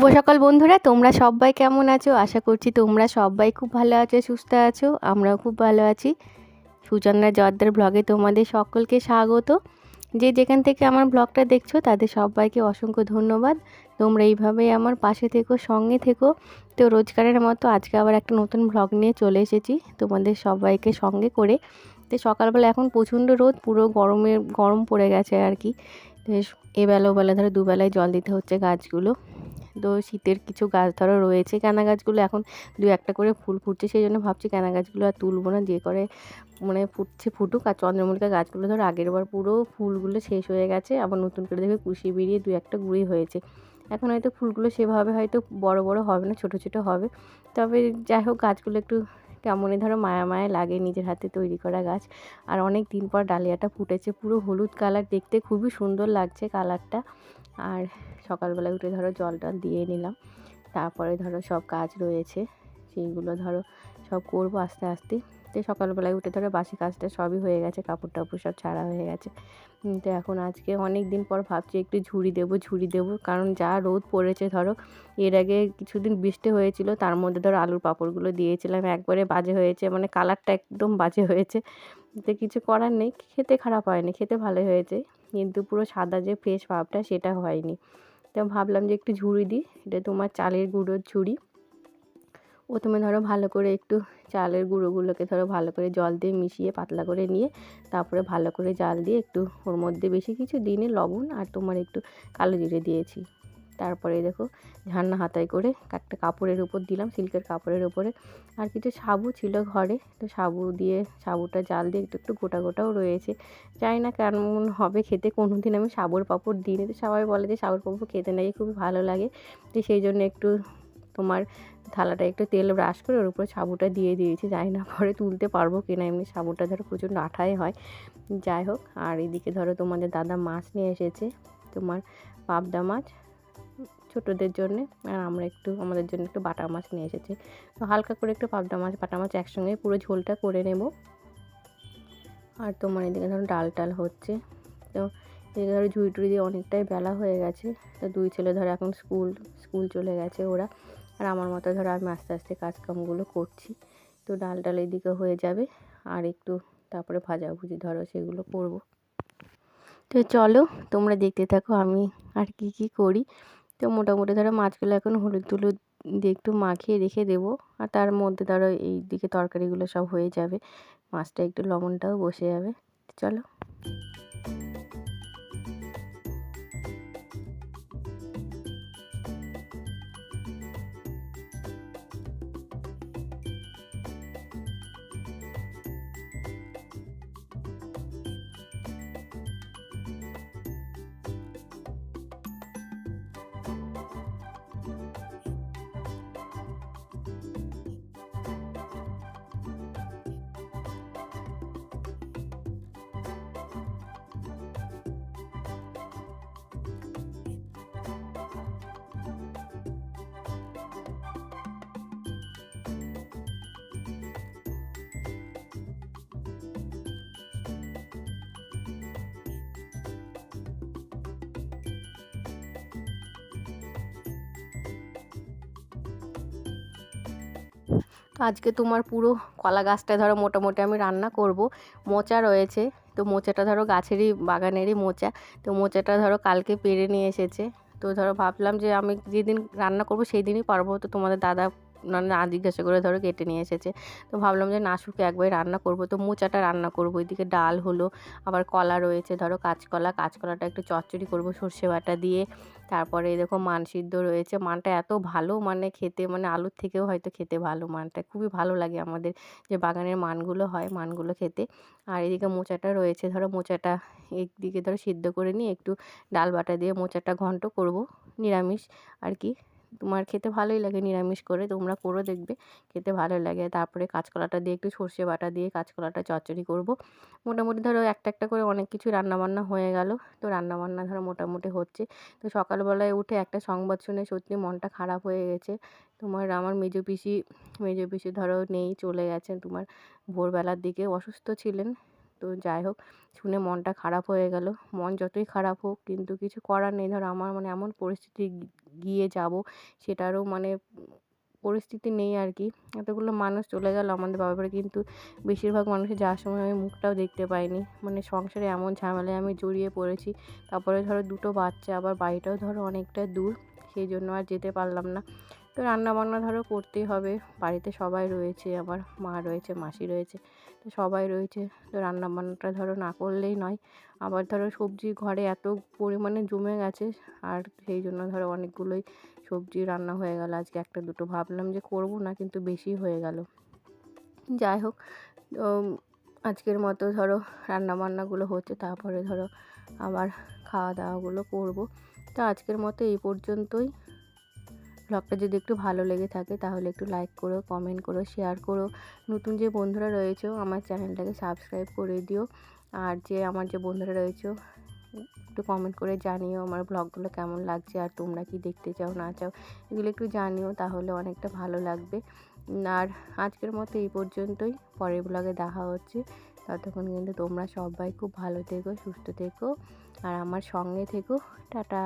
শুভ সকাল বন্ধুরা, তোমরা সবাই কেমন আছো? আশা করছি তোমরা সবাই খুব ভালো আছো, সুস্থ আছো, আমরাও খুব ভালো আছি। সুচন্দ্রা জর্দার ব্লগে তোমাদের সকলকে স্বাগত। যে যেখান থেকে আমার ব্লগটা দেখছ, তাদের সবাইকে অসংখ্য ধন্যবাদ। তোমরা এইভাবেই আমার পাশে থেকো, সঙ্গে থেকো। তো রোজগারের মতো আজকে আবার একটা নতুন ব্লগ নিয়ে চলে এসেছি, তোমাদের সবাইকে সঙ্গে করে। তো সকালবেলা এখন প্রচণ্ড রোদ, পুরো গরমে গরম পড়ে গেছে আর কি। এবেলা ওবেলা ধরো দুবেলায় জল দিতে হচ্ছে গাছগুলো। তো শীতের কিছু গাছ ধরো রয়েছে কেনা গাছগুলো, এখন দু একটা করে ফুল ফুটছে, সেই জন্য ভাবছি কেনা গাছগুলো আর তুলবো না, যে করে মানে ফুটছে ফুটুক। আর চন্দ্রমল্লিকা গাছগুলো ধরো আগের বার পুরো ফুলগুলো শেষ হয়ে গেছে, আবার নতুন করে দেখবে কুশি বেরিয়ে দু একটা গুঁড়ি হয়েছে। এখন হয়তো ফুলগুলো সেভাবে হয়তো বড় বড় হবে না, ছোট ছোট হবে। তবে যাই হোক, গাছগুলো একটু কেমনই ধরো মায়া মায়া লাগে নিজের হাতে তৈরি করা গাছ। আর অনেক দিন পর ডালিয়াটা ফুটেছে, পুরো হলুদ কালার, দেখতে খুবই সুন্দর লাগছে কালারটা। আর সকালবেলা উঠে ধরো জল টল দিয়ে নিলাম। তারপরে ধরো সব কাজ রয়েছে, সেইগুলো ধরো সব করব আস্তে আস্তে। তো সকালবেলায় উঠে ধরো বাসি কাজটা সবই হয়ে গেছে কাপড় টাপড় সব ছাড়া হয়ে গেছে। তো এখন আজকে অনেক দিন পর ভাবছি একটু ঝুড়ি দেবো ঝুড়ি দেবো। কারণ যা রোদ পড়েছে ধরো, এর আগে কিছুদিন বৃষ্টি হয়েছিল, তার মধ্যে ধরো আলুর পাঁপড়গুলো দিয়েছিলাম, একবারে বাজে হয়েছে মানে কালারটা একদম বাজে হয়েছে। তো কিছু করার নেই, খেতে খারাপ হয়নি, খেতে ভালো হয়েছে। কিন্তু পুরো সাদা যে ফ্রেশ ভাবটা সেটা হয়নি। তো ভাবলাম যে একটু ঝুড়ি দিই। এটা তোমার চালের গুঁড়োর ঝুড়ি। প্রথমে ধরো ভালো করে একটু চালের গুঁড়োগুলোকে ধরো ভালো করে জল দিয়ে মিশিয়ে পাতলা করে নিয়ে, তারপরে ভালো করে জাল দিয়ে একটু ওর মধ্যে বেশি কিছু দিনে লবণ আর তোমার একটু কালো জিরে দিয়েছি। তারপরে দেখো ঝান্না হাতায় করে একটা কাপড়ের উপর দিলাম, সিল্কের কাপড়ের উপরে। আর কিছু সাবু ছিল ঘরে, তো সাবু দিয়ে সাবুটা জাল দিয়ে একটু একটু গোটা গোটাও রয়েছে। জানি না কেমন হবে খেতে কোনো দিন আমি সাবুর পাঁপড় দিই তো সবাই বলে যে সাবুর পাপড় খেতে নাকি খুবই ভালো লাগে। তো সেই জন্য একটু তোমার থালাটা একটু তেল ব্রাশ করে ওর উপরে সাবুটা দিয়ে দিয়েছি। জানি না পরে তুলতে পারব কিনা, এমনি সাবুটা ধরো প্রচণ্ড আঠাই হয়। যাই হোক, আর এদিকে ধরো তোমাদের দাদা মাছ নিয়ে এসেছে, তোমার পাবদা মাছ। ছোটোদের জন্যে, আর আমরা একটু, আমাদের জন্য একটু বাটা মাছ নিয়ে এসেছি। তো হালকা করে একটু পাবদা মাছ, বাটা মাছ একসঙ্গে পুরো ঝোলটা করে নেব। আর তোমার এদিকে ধরো ডাল টাল হচ্ছে। তো এদিকে ধরো ঝুড়ি টুড়ি দিয়ে অনেকটাই বেলা হয়ে গেছে। তো দুই ছেলে ধরো এখন স্কুল স্কুল চলে গেছে ওরা। আর আমার মতো ধরো আমি আস্তে আস্তে কাজকামগুলো করছি। তো ডাল ডাল এদিকে হয়ে যাবে। আর একটু তারপরে ভাজাভুজি ধরো সেগুলো করব। তো চলো, তোমরা দেখতে থাকো আমি আর কি কি করি। তো মোটামুটি ধরো মাছগুলো এখন হলুদ টুলুদ দিয়ে একটু মাখিয়ে রেখে দেবো। আর তার মধ্যে ধরো এই দিকে তরকারিগুলো সব হয়ে যাবে। মাছটা একটু লবণটাও বসে যাবে। চলো। আজকে তোমার পুরো কলা গাছটা ধরো মোটামুটি আমি রান্না করব। মোচা রয়েছে, তো মোচাটা ধরো গাছেরই, বাগানেরই মোচা। তো মোচাটা ধরো কালকে পেরে নিয়ে এসেছে। তো ধরো ভাবলাম যে আমি যেদিন রান্না করব সেই দিনই পারব। তো তোমাদের দাদা না জিজ্ঞাসা করে ধরো কেটে নিয়ে এসেছে। তো ভাবলাম যে না শুকে একবার রান্না করব। তো মোচাটা রান্না করব। এদিকে ডাল হলো, আবার কলা রয়েছে, ধরো কাঁচকলা। কাঁচকলাটা একটু চচ্চড়ি করব সর্ষে বাটা দিয়ে। তারপরে দেখো মান সিদ্ধ রয়েছে। মানটা এত ভালো মানে খেতে মানে আলুর থেকেও হয়তো খেতে ভালো মানটা। খুবই ভালো লাগে আমাদের যে বাগানের মানগুলো হয়, মানগুলো খেতে। আর এদিকে মোচাটা রয়েছে, ধরো মোচাটা একদিকে ধরো সিদ্ধ করে নিয়ে একটু ডাল বাটা দিয়ে মোচাটা ঘন্ট করব, নিরামিষ আর কি। তোমার খেতে ভালোই লাগে নিরামিষ করে, তোমরা করো দেখবে, খেতে ভালো লাগে। তারপরে কাঁচকলাটা দিয়ে একটু সর্ষে বাটা দিয়ে কাঁচকলাটা চচ্চড়ি করব। মোটামুটি ধরো একটা একটা করে অনেক কিছু রান্নাবান্না হয়ে গেল। তো রান্নাবান্না ধরো মোটামুটি হচ্ছে। তো সকালবেলায় উঠে একটা সংবাদ শুনে সত্যি মনটা খারাপ হয়ে গেছে। তোমার আমার মেজো পিসি মেজো পিসি ধরো নেই, চলে গেছেন তোমার ভোরবেলার দিকে অসুস্থ ছিলেন। তো যাই হোক, শুনে মনটা খারাপ হয়ে গেল। মন যতই খারাপ হোক, কিন্তু কিছু করার নেই। ধরো আমার মানে এমন পরিস্থিতি গিয়ে যাব, সেটারও মানে পরিস্থিতি নেই আর কি। এতগুলো মানুষ চলে গেল আমাদের বাবার বাড়ি, কিন্তু বেশিরভাগ মানুষের যাওয়ার সময় আমি মুখটাও দেখতে পাইনি। মানে সংসারে এমন ঝামেলায় আমি জড়িয়ে পড়েছি। তারপরে ধরো দুটো বাচ্চা, আবার বাড়িটাও ধরো অনেকটা দূর। সেই জন্য আর যেতে পারলাম না। তো রান্না বান্না ধরো করতেই হবে। বাড়িতে সবাই রয়েছে আমার মা রয়েছে, মাসি রয়েছে, তো সবাই রয়েছে। তো রান্না বান্নাটা ধরো না করলেই নয়। আবার ধরো সবজি ঘরে এত পরিমাণে জমে গেছে, আর সেই জন্য ধরো অনেকগুলোই সবজি রান্না হয়ে গেল। আজকে একটা দুটো ভাবলাম যে করব না, কিন্তু বেশি হয়ে গেল। যাই হোক আজকের মতো ধরো রান্না বান্নাগুলো হচ্ছে, তারপরে ধরো আবার খাওয়া দাওয়াগুলো করব। তো আজকের মতো এই পর্যন্তই। ব্লগটা যদি একটু ভালো লেগে থাকে তাহলে একটু লাইক করো কমেন্ট করো শেয়ার করো। নতুন যে বন্ধুরা রয়েছে, আমার চ্যানেলটাকে সাবস্ক্রাইব করে দিও। আর যে আমার যে বন্ধুরা রয়েছে, একটু কমেন্ট করে জানিও আমার ব্লগগুলো কেমন লাগছে আর তোমরা কি দেখতে চাও, না চাও। এগুলো একটু জানিও তাহলে অনেকটা ভালো লাগবে। আর আজকের মতো এই পর্যন্তই। পরের ব্লগে দেখা হচ্ছে। ততক্ষণ কিন্তু তোমরা সবাই খুব ভালো থেকো সুস্থ থেকো আর আমার সঙ্গে থেকো। টাটা।